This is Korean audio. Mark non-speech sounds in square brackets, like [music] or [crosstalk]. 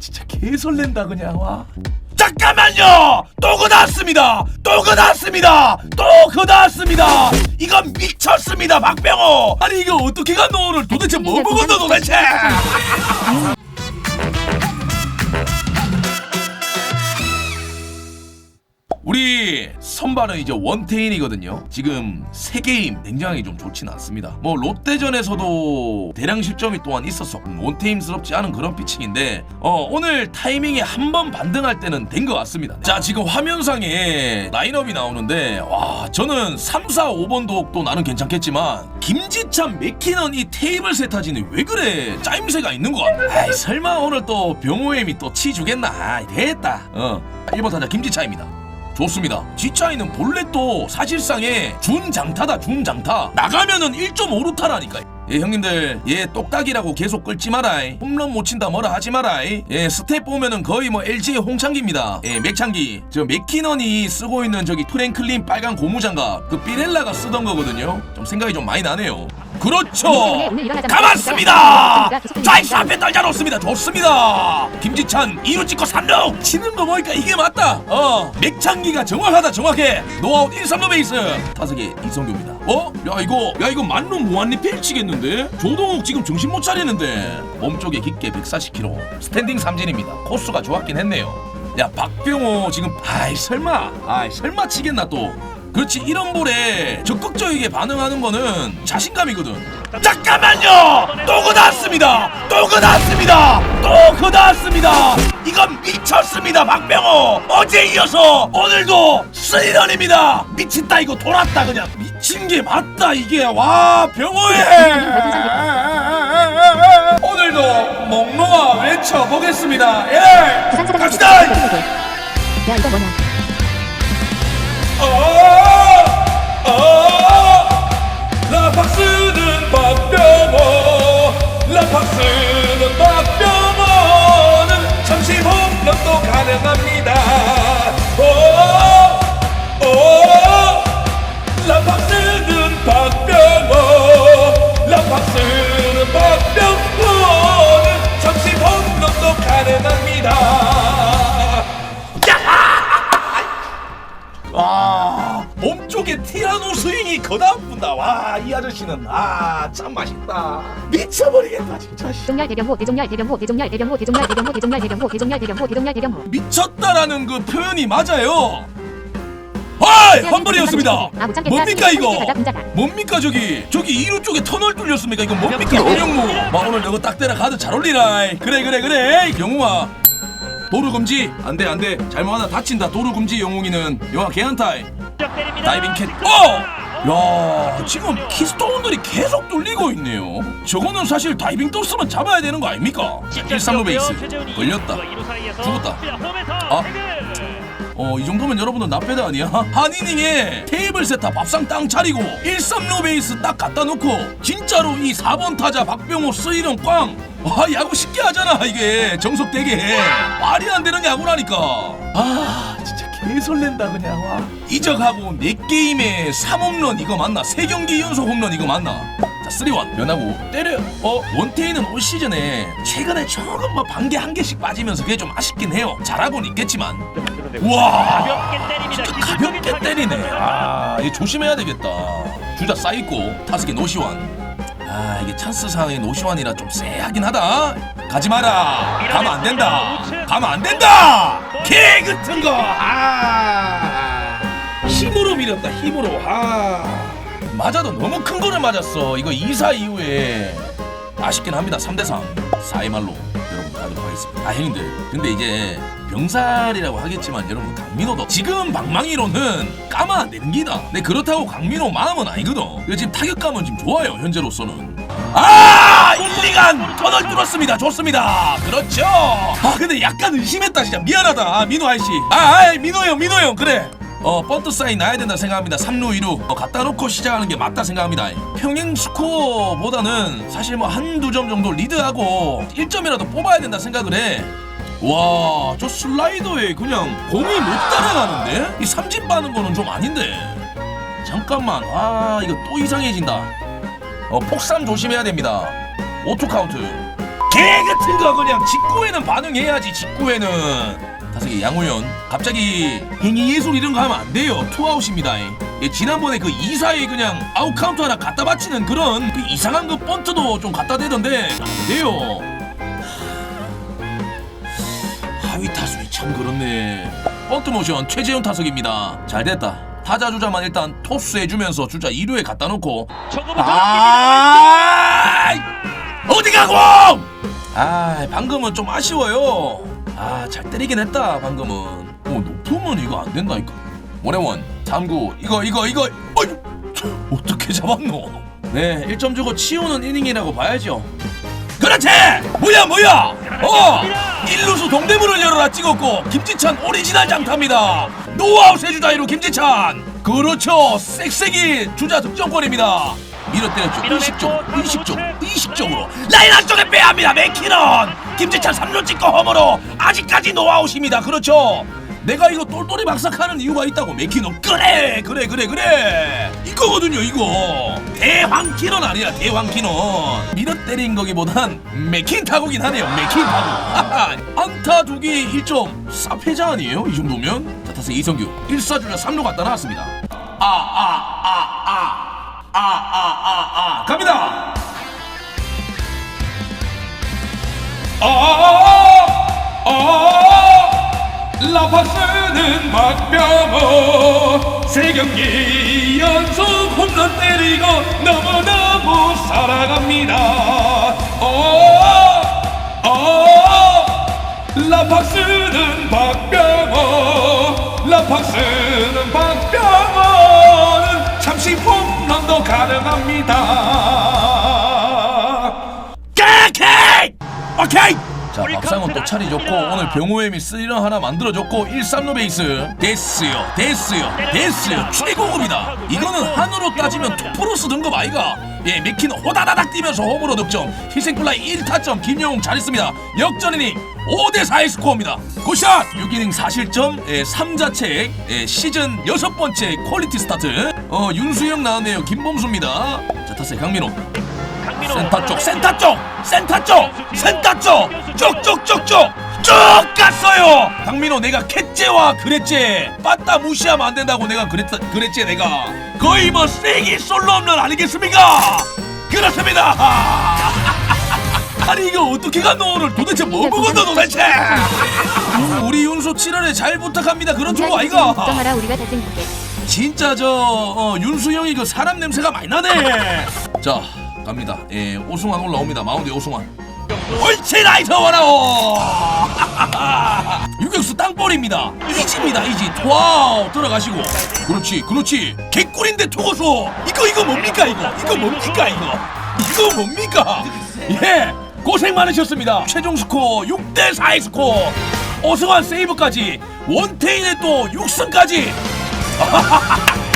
진짜 개 설렌다 그냥 와. 잠깐만요! 또 그나왔습니다! 또 그나왔습니다! 또 그나왔습니다! 이건 미쳤습니다 박병호! 아니 이거 어떻게 간노 오늘 도대체 뭐 먹었노 도대체 [laughs] 선발은 이제 원태인이거든요. 지금 세 게임 굉장히 좀 좋지는 않습니다. 뭐 롯데전에서도 대량 실점이 또한 있었어. 원태임스럽지 않은 그런 피칭인데 어, 오늘 타이밍에 한번 반등할 때는 된 것 같습니다. 자 지금 화면상에 라인업이 나오는데 와 저는 3, 4, 5번도 또 나는 괜찮겠지만 김지찬, 맥키넌 이 테이블 세타지는 왜 그래? 짜임새가 있는 것 같네. 아이 설마 오늘 또 병호엠이 또 치 주겠나? 아이, 됐다. 어 1번 타자 김지찬입니다. 좋습니다. 지차이는 본래 또 사실상의 준장타다 준장타. 나가면은 1.5루타라니까. 예 형님들 예 똑딱이라고 계속 끌지 마라이. 홈런 못 친다 뭐라 하지 마라이. 예 스텝 보면은 거의 뭐 LG의 홍창기입니다. 예 맥창기. 저 맥키넌이 쓰고 있는 저기 프랭클린 빨간 고무장갑 그 삐렐라가 쓰던 거거든요. 좀 생각이 좀 많이 나네요 그렇죠. 가봤습니다. 좌익수 앞에 떨자 놓습니다. 좋습니다. 김지찬 2루 찍고 3루. 치는 거 보니까 이게 맞다. 어 맥창기가 정확하다 정확해. 노아웃 1, 3루 베이스. 타석에 이성규입니다. 어? 야 이거 야 이거 만루 무한리 필치겠는데? 조동욱 지금 정신 못 차리는데. 몸쪽에 깊게 140km 스탠딩 삼진입니다. 코스가 좋았긴 했네요. 야 박병호 지금 아이 설마. 아이 설마 치겠나 또 그렇지 이런 볼에 적극적이게 반응하는 거는 자신감이거든. 잠깐만요! 또 그나왔습니다! 또 그나왔습니다! 또 그나왔습니다! 이건 미쳤습니다 박병호! 어제 이어서 오늘도 스리런입니다! 미친다 이거 돌았다 그냥. 미친 게 맞다 이게. 와 병호에 오늘도 목놓아 외쳐보겠습니다. 예! 갑시다! 야 이거 뭐냐 어, 어, 라팍스는 박병호 라팍스는 박병호는 잠시 홈런도 가능합니다. 오, 거다 아픈다 와 이 아저씨는 아 참 맛있다 미쳐버리겠다 진짜 씨. 대종렬 대병호 대종렬 대병호 대종렬 대병호 대종렬 대병호 대종렬 대병호 대종렬 대병호 대종렬 대병호 미쳤다라는 그 표현이 맞아요 아이 환불이었습니다 아, 참겠다. 뭡니까 이거 가자. 뭡니까 저기 저기 2루 쪽에 터널 뚫렸습니까 이거 뭡니까 오영무 마 오늘 너거 딱 때려 가도 잘 어울리라 그래 그래 그래 영웅아 도루 금지 안돼 안돼 잘못하다 다친다 도루 금지 영웅이는 영화 개한타임 다이빙 캣 어! 야 지금 키스톤들이 계속 뚫리고 있네요. 저거는 사실 다이빙 떴으면 잡아야 되는 거 아닙니까? 1, 3루 베이스. 걸렸다. 죽었다. 아. 어 이 정도면 여러분들 나빼다 아니야? [laughs] 한 이닝에 테이블 세타 밥상 땅 차리고 1, 3루 베이스 딱 갖다 놓고 진짜로 이 4번 타자 박병호 스이런 꽝. 와 야구 쉽게 하잖아 이게. 정석 되게 말이 안 되는 야구라니까. 아 개 설렌다 그냥 와. 이적하고 4게임에 3홈런 이거 맞나? 3경기 연속 홈런 이거 맞나? 자 3원. 변하고 때려요 어 원태인은 올 시즌에 최근에 조금 뭐 반개 한 개씩 빠지면서 그게 좀 아쉽긴 해요. 잘하고는 있겠지만. 우와 가볍게 때립니다. 진짜 가볍게 때리네. 아 이거 조심해야 되겠다. 주자 쌓이고 타석에 노시환 아 이게 찬스 상황의 노시환이라 좀 쎄하긴 하다. 가지 마라. 가면 안 된다. 가면 안 된다. 개 같은 거아. 힘으로 밀었다 힘으로. 아. 맞아도 너무 큰 거를 맞았어. 이거 2사 이후에. 아쉽긴 합니다. 3대3 사이말로 여러분 가도록 하겠습니다. 아 형님들. 근데 이제 병살이라고 하겠지만 여러분 강민호도 지금 방망이로는 까면 안 됩니다. 네 그렇다고 강민호 마음은 아니거든. 지금 타격감은 지금 좋아요 현재로서는. 아 1, 2간 터널 뚫었습니다. 좋습니다. 그렇죠. 아 근데 약간 의심했다 진짜. 미안하다. 아, 민호 아저씨. 아, 아 민호 형 민호 형 그래. 어 번트 사인 나야 된다 생각합니다. 3루 2루. 어, 갖다 놓고 시작하는 게 맞다 생각합니다. 평행 스코어보다는 사실 뭐 한두 점 정도 리드하고 1점이라도 뽑아야 된다 생각을 해 와 저 슬라이더에 그냥 공이 못 따라가는데? 이 삼진 빠는 거는 좀 아닌데. 잠깐만. 아 이거 또 이상해진다. 어 폭삼 조심해야 됩니다. 오투 카운트. 개 같은 거 그냥 직구에는 반응해야지 직구에는. 다섯개 양호연 갑자기 행위 예술 이런 거 하면 안 돼요. 투아웃입니다. 예, 지난번에 그 이사에 그냥 아웃 카운트 하나 갖다 바치는 그런 그 이상한 그 번트도 좀 갖다 대던데. 안 돼요 참 그렇네. 번트 모션 최재훈 타석입니다. 잘 됐다. 타자 주자만 일단 토스 해주면서 주자 2루에 갖다 놓고. 아! 어디 가고! 아 방금은 좀 아쉬워요. 아 잘 때리긴 했다 방금은. 오 높으면 이거 안 된다니까. 원해원 3구 이거 이거 이거. 어이 어떻게 잡았노? 네 1점 주고 치우는 이닝이라고 봐야죠. 그렇지! 뭐야 뭐야 어 1루수 동대문을 열어라 찍었고 김지찬 오리지널 장타입니다. 노아웃 해주자 이루 김지찬. 그렇죠. 쌕쌕이 주자 득점권입니다. 밀어 때렸죠. 의식적으로 의식적으로 의식적으로. 라인 안쪽에 빼합니다. 맥키넌 김지찬 3루 찍고 홈으로 아직까지 노아웃입니다. 그렇죠 내가 이거 똘똘이 박삭하는 이유가 있다고 맥키노 그래 그래 그래 그래. 이거거든요 이거. 대황키는 아니야 대황키는. 밀어 때린 거기보단 맥힌타고긴 하네요 맥힌타고 [laughs] 안타 두기 1점 4패자 아니에요 이 정도면? 자 타서 이성규. 1사주자 3루 갖다 나왔습니다. 아아아아 아 아 아 아 아 아. 갑니다. 아 아아 아, 아. 라파스는 박병호. 세 경기 연속 홈런 때리고 너무너무 사랑합니다. 어 라팍스는 박병호. 라팍스는 박병호는 잠시 홈런도 가능합니다. 깨케 오케이 자 박상훈 또 차리 좋고 오늘 병호엠이 쓰리런 하나 만들어줬고 1, 3루 베이스. 됐어요 됐어요 됐어요. 최고급이다. 이거는 한으로 따지면 투프로스 등급 아이가. 예 맥키는 호다다닥 뛰면서 홈으로 득점. 희생플라이 1타점. 김영웅 잘했습니다. 역전 이닝 5대4의 스코어입니다. 굿샷! 6이닝 4실점. 예, 3자책 예, 시즌 여섯 번째 퀄리티 스타트. 어 윤수영 나왔네요. 김범수입니다. 자 타세 강민호 센터 쪽 센터 쪽 센터 쪽 센터 쪽 쭉쭉쭉쭉 쭉 갔어요. 강민호 내가 캣제와 그랬지 빠따 무시하면 안 된다고 내가 그랬 그랬지 내가 거의 뭐 세기 솔로 홈런 아니겠습니까? 그렇습니다. [laughs] 아니 이거 어떻게 갔노 오늘 도대체 뭐 먹었노 도대체? 우리 윤수 7월에 잘 부탁합니다. 그런 쪽 아이가 걱정하라 우리가 잘생길게 진짜 저 어, 윤수 형이 그 사람 냄새가 많이 나네. 자 갑니다. 예, 오승환 올라옵니다. 마운드에 오승환. 옳지 나이스 원아웃. [laughs] 유격수 땅볼입니다. 이지입니다 이지. 와우 들어가시고. 그렇지 그렇지. 개꿀인데 투고수. 이거 이거 뭡니까 이거? 이거 뭡니까 이거? 이거 뭡니까? 예. 고생 많으셨습니다. 최종 스코어 6대 4의 스코어. 오승환 세이브까지 원태인의 또 6승까지 [laughs]